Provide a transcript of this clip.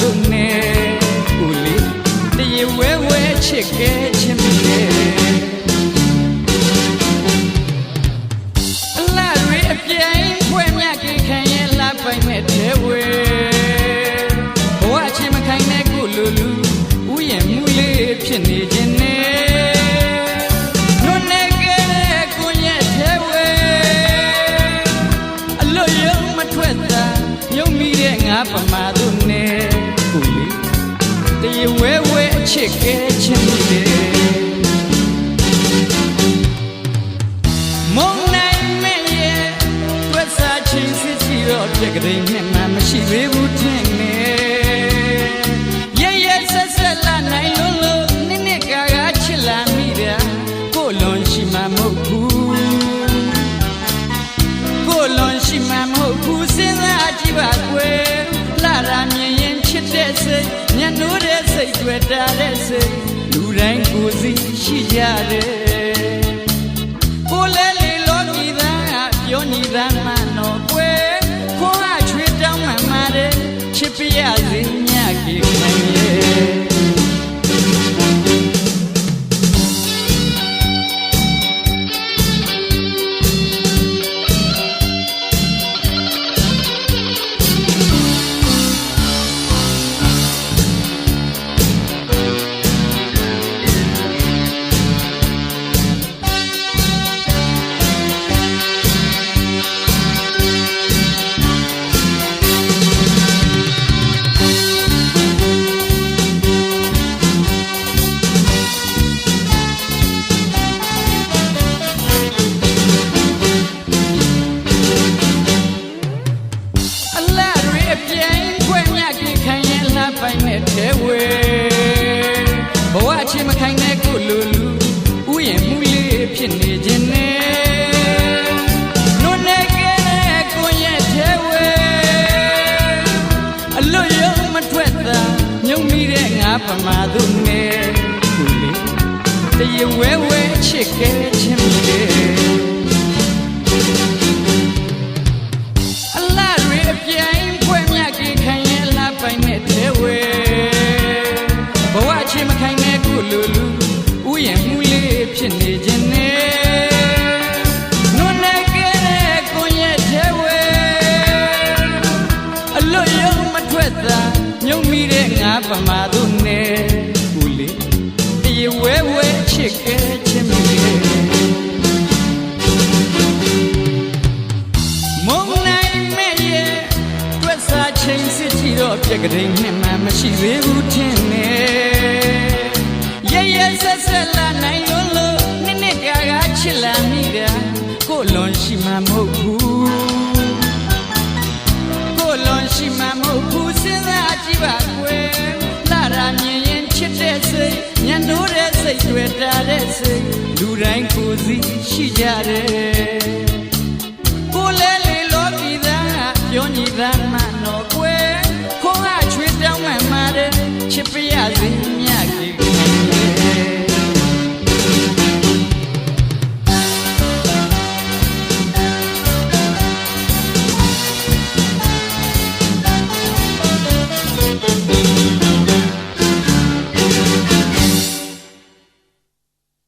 တို့နဲ့ဦးလေးတရေဝဲဝဲချစ်ခဲ့ချင်းမိတယ်အလားတွေအပြိုင်ဖွဲ့မြကိခံရဲ့လာပိုင်မဲ့တဲ့ဝဲဘဝချင်းမခိုင်တဲ့ကိုလူလူဥယျာဉ်မူလေးဖြစ်နေခြင်း ချစ်ကဲချင်းမိတယ်မုံနိုင်မဲ့ရဲ့တွက်စားချင်းစစ်စီတော့ပြက်ကလေးနဲ့မှမရှိသေးဘူး တဲ့စိတ်တွေ့တာတဲ့စိတ်လူတိုင်းကိုယ်စီရှိကြတယ်ကိုလဲလေလောကီသားကပြောညီသားမှတော့ကွယ်ကိုကချွေတောင်းမှန်ပါတယ်ချစ်ပြရစေမြတ်ကြီးခိုင်ရဲ့ ချင်းမခိုင်တဲ့ကိုလူလူဥယျာဉ်မူလေးဖြစ်နေခြင်းနဲ့နုနေကလေးကိုရဲ့ထဲဝဲအလွတ်ရုံမထွက်တာမြုံမိတဲ့ငါပမာတို့နဲ့ကိုလေးတရေဝဲဝဲချစ်ခဲ့ခြင်းမိ မြုံမိတဲ့ငါပမာတို့နဲ့ကိုလေးတရေဝဲဝဲချစ်ခဲ့ခြင်းမိတယ်မုံနိုင်မဲ့ရဲ့တွက်စားချိန်စစ်ကြည့်တော့ပြက်ကလေးနဲ့မှမရှိသေးဘူးထင်နေရရဆက်ဆက်လာနိုင်လို့လို့နစ်နစ်ကာကာချစ်လာမိတာကိုလွန်ရှိမှမဟုတ်ဘူးကိုလွန် ရှိမှမဟုတ်ဘူးစဉ်းစားကြည့်ပါကွယ်လာရမြင်ရင်ချစ်တဲ့စိတ်ညံနိုးတဲ့စိတ်တွေ့တာတဲ့စိတ်လူတိုင်းကိုယ်စီရှိကြတယ်